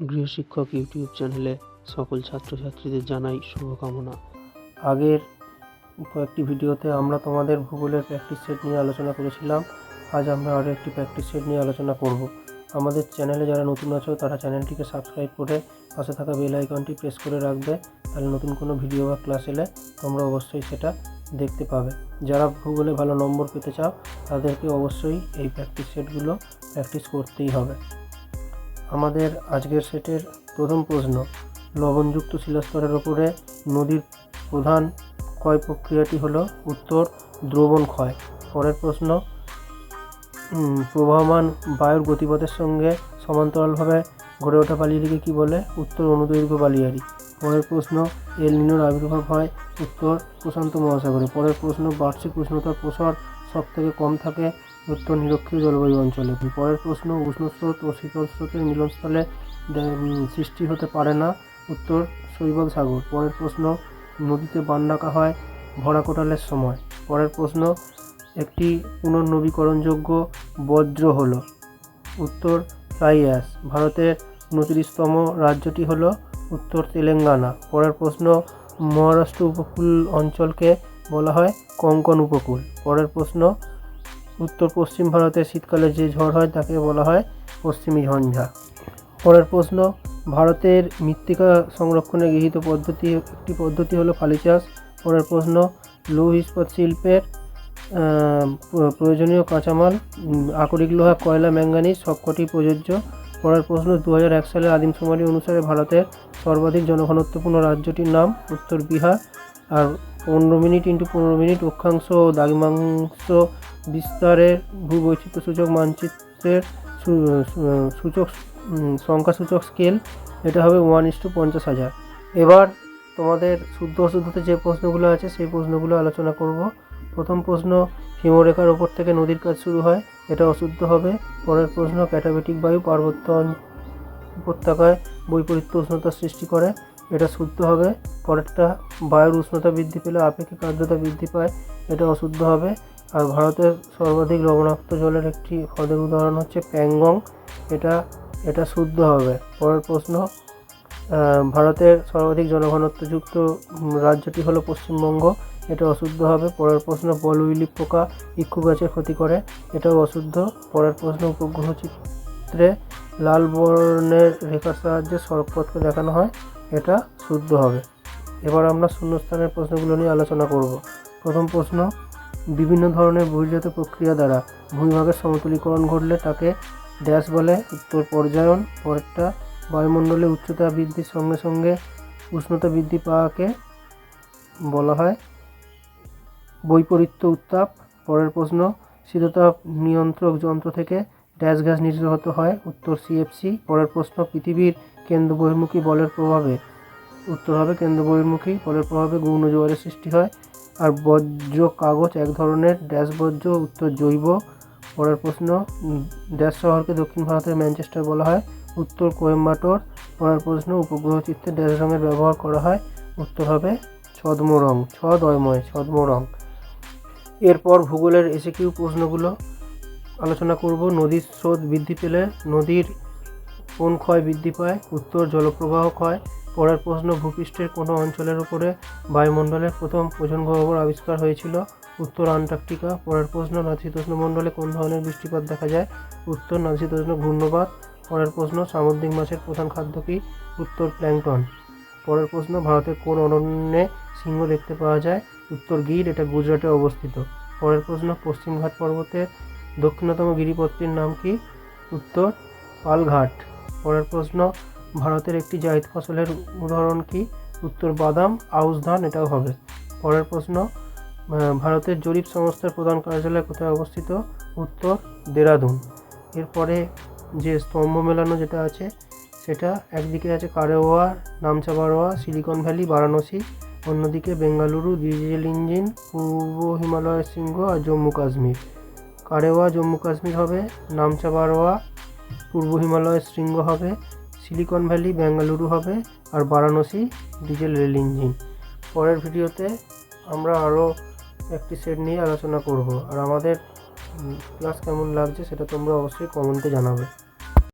গৃহশিক্ষক YouTube চ্যানেলে সকল ছাত্রছাত্রীদের জানাই শুভকামনা। আগের কয়েকটি ভিডিওতে আমরা তোমাদের ভূগোলের প্র্যাকটিস সেট নিয়ে আলোচনা করেছিলাম। আজ আমরা আরও একটি প্র্যাকটিস সেট নিয়ে আলোচনা করব। আমাদের চ্যানেলে যারা নতুন আছো, তারা চ্যানেলটিকে সাবস্ক্রাইব করে পাশে থাকা বেল আইকনটি প্রেস করে রাখবে। তাহলে নতুন কোনো ভিডিও বা ক্লাস এলে তোমরা অবশ্যই সেটা দেখতে পাবে। যারা ভূগোলে ভালো নম্বর পেতে চাও, তাদেরকে অবশ্যই এই প্র্যাকটিস সেটগুলো প্র্যাকটিস করতেই হবে। আমাদের আজকের সেটের প্রথম প্রশ্ন, লবণযুক্ত শিলাস্তরের ওপরে নদীর প্রধান ক্ষয় প্রক্রিয়াটি হলো উত্তর দ্রবণ ক্ষয়। পরের প্রশ্ন প্রবাহমান বায়ুর গতিপথের সঙ্গে সমান্তরালভাবে গড়ে ওঠা বালিয়ারিকে কী বলে? উত্তর অনুদৈর্ঘ্য বালিয়ারি পরের প্রশ্ন, এল নিনোর আবির্ভাব হয় উত্তর প্রশান্ত মহাসাগরে। পরের প্রশ্ন, বার্ষিক উষ্ণতার প্রসার সব থেকে কম থাকে উত্তর নিরক্ষীয় জলবায়ু অঞ্চলে। পরের প্রশ্ন, উষ্ণ স্রোত ও শীতল স্রোতের মিলনস্থলে সৃষ্টি হতে পারে না উত্তর শৈবাল সাগর। পরের প্রশ্ন, নদীতে বান ডাকা হয় ভরা কোটালের সময়। পরের প্রশ্ন, একটি পুনর্নবীকরণযোগ্য বজ্র হল। উত্তর অ্যাশ ভারতের উনত্রিশতম রাজ্যটি হল উত্তর তেলেঙ্গানা। পরের প্রশ্ন, মহারাষ্ট্র উপকূল অঞ্চলকে বলা হয় কঙ্কন উপকূল। পরের প্রশ্ন উত্তর পশ্চিম ভারতে শীতকালে যে ঝড় হয় তাকে বলা হয় পশ্চিমী ঝঞ্ঝা। পরের প্রশ্ন, ভারতের মৃত্তিকা সংরক্ষণে গৃহীত পদ্ধতি, একটি পদ্ধতি হলো ফালি চাষ। পরের প্রশ্ন লৌহ ইস্পাত শিল্পের প্রয়োজনীয় কাঁচামাল আকরিক লোহা, কয়লা, ম্যাঙ্গানিজ সবকটি প্রযোজ্য। পরের প্রশ্ন দু সালের আদিম শুমারি অনুসারে ভারতের সর্বাধিক জনঘনত্বপূর্ণ রাজ্যটির নাম উত্তর বিহার। আর পনেরো মিনিট ইন্টু পনেরো মিনিট অক্ষাংশ ও দ্রাঘিমাংশ বিস্তারের ভূবৈচিত্র্য সূচক মানচিত্রের সূচক সংখ্যাসূচক স্কেল এটা হবে ওয়ান ইস টু পঞ্চাশ হাজার। এবার তোমাদের শুদ্ধ অশুদ্ধতে যে প্রশ্নগুলো আছে, সেই প্রশ্নগুলো আলোচনা করব। প্রথম প্রশ্ন, হিমরেখার ওপর থেকে নদীর কাজ শুরু হয়, এটা অশুদ্ধ হবে। পরের প্রশ্ন, ক্যাটাবেটিক বায়ু পার্বত্য উপত্যকায় বৈপরীত্য উষ্ণতা সৃষ্টি করে। এটা শুদ্ধ হবে। পরেরটা বায়ুর উষ্ণতা বৃদ্ধি পেলে আপেক্ষিক আর্দ্রতা বৃদ্ধি পায়, এটা অশুদ্ধ হবে। আর ভারতের সর্বাধিক লবণাক্ত জলের একটি হ্রদের উদাহরণ হচ্ছে প্যাংগং। এটা এটা শুদ্ধ হবে। পরের প্রশ্ন ভারতের সর্বাধিক জনঘনত্বযুক্ত রাজ্যটি হলো পশ্চিমবঙ্গ। এটা অশুদ্ধ হবে। পরের প্রশ্ন, বলউইলি পোকা ইক্ষু গাছের ক্ষতি করে, এটাও অশুদ্ধ। পরের প্রশ্ন, উপগ্রহ চিত্রে লাল বর্ণের রেখার সাহায্যে সড়কপথকে দেখানো হয়। এটা শুদ্ধ হবে। এবার আমরা শূন্যস্থানের প্রশ্নগুলো নিয়ে আলোচনা করব। প্রথম প্রশ্ন, বিভিন্ন ধরনের বহির্জাত প্রক্রিয়া দ্বারা ভূমিভাগের সমতলীকরণ ঘটলে তাকে ড্যাশ বলে উত্তর পর্যায়ন, পরেরটা বায়ুমণ্ডলে উচ্চতা বৃদ্ধির সঙ্গে সঙ্গে উষ্ণতা বৃদ্ধি পাওয়াকে বলা হয় বৈপরীত্য উত্তাপ। পরের প্রশ্ন শীততাপ নিয়ন্ত্রক যন্ত্র থেকে ড্যাশ গ্যাস নির্গত হয় উত্তর সিএফসি পরের প্রশ্ন, পৃথিবীর কেন্দ্র বহির্মুখী বলের প্রভাবে। উত্তর হবে কেন্দ্র বহির্মুখী বলের প্রভাবে গৌণ জোয়ারের সৃষ্টি হয়। আর বজ্র কাগজ এক ধরনের, ড্যাশ বজ্র, উত্তর জৈব। পরের প্রশ্ন, ড্যাশ শহরকে দক্ষিণ ভারতের ম্যানচেস্টার বলা হয়। উত্তর কোয়েম্বাটোর। পরের প্রশ্ন, উপগ্রহ চিত্রে ড্যাশ রঙের ব্যবহার করা হয়। উত্তর হবে ছদ্ম রং ছদয়ময় ছদ্ম রং এরপর ভূগোলের এসে কিউ প্রশ্নগুলো। আলোচনা করব নদীর স্রোত বৃদ্ধি পেলে নদীর কোন ক্ষয় বৃদ্ধি পায়, উত্তর জলপ্রবাহ ক্ষয়, পরের প্রশ্ন ভূপৃষ্ঠের কোনো অঞ্চলের উপরে বায়ুমণ্ডলের প্রথম ওজন গহ্বর আবিষ্কার হয়েছিল উত্তর আন্টার্কটিকা, পরের প্রশ্ন নাতিশীতোষ্ণ মণ্ডলে কোন ধরনের বৃষ্টিপাত দেখা যায়, উত্তর নাতিশীতোষ্ণ ঘূর্ণবাত পরের প্রশ্ন সামুদ্রিক মাছের প্রধান খাদ্য কী, উত্তর প্ল্যাংটন, পরের প্রশ্ন ভারতের কোন অরণ্যে সিংহ দেখতে পাওয়া যায়, উত্তর গির, এটা গুজরাটে অবস্থিত, পরের প্রশ্ন পশ্চিমঘাট পর্বতের দক্ষিণতম গিরিপথটির নাম কি? উত্তর, পালঘাট। পরের প্রশ্ন, ভারতের একটি জায়দ ফসলের উদাহরণ কি? উত্তর, বাদাম, আউশ ধান, এটাও হবে। পরের প্রশ্ন ভারতের জরিপ সংস্থার প্রধান কার্যালয় কোথায় অবস্থিত? উত্তর, দেরাদুন। এরপরে যে স্তম্ভ মেলানো যেটা আছে, সেটা একদিকে আছে কারেওয়া নামচা বারোয়া সিলিকন ভ্যালি, বারাণসী। অন্যদিকে বেঙ্গালুরু, ডিজেল ইঞ্জিন, পূর্ব হিমালয়ের সিংহ আর জম্মু কাশ্মীর। কারেওয়া, জম্মু কাশ্মীর হবে নামচা বারোয়া পূর্ব হিমালয় শৃঙ্গ হবে, সিলিকন ভ্যালি, বেঙ্গালুরু হবে, আর বারাণসী, ডিজেল রেল ইঞ্জিন। পরের ভিডিওতে আমরা আরও একটি সেট নিয়ে আলোচনা করব। আর আমাদের ক্লাস কেমন লাগছে সেটা তোমরা অবশ্যই কমেন্টে জানাবে।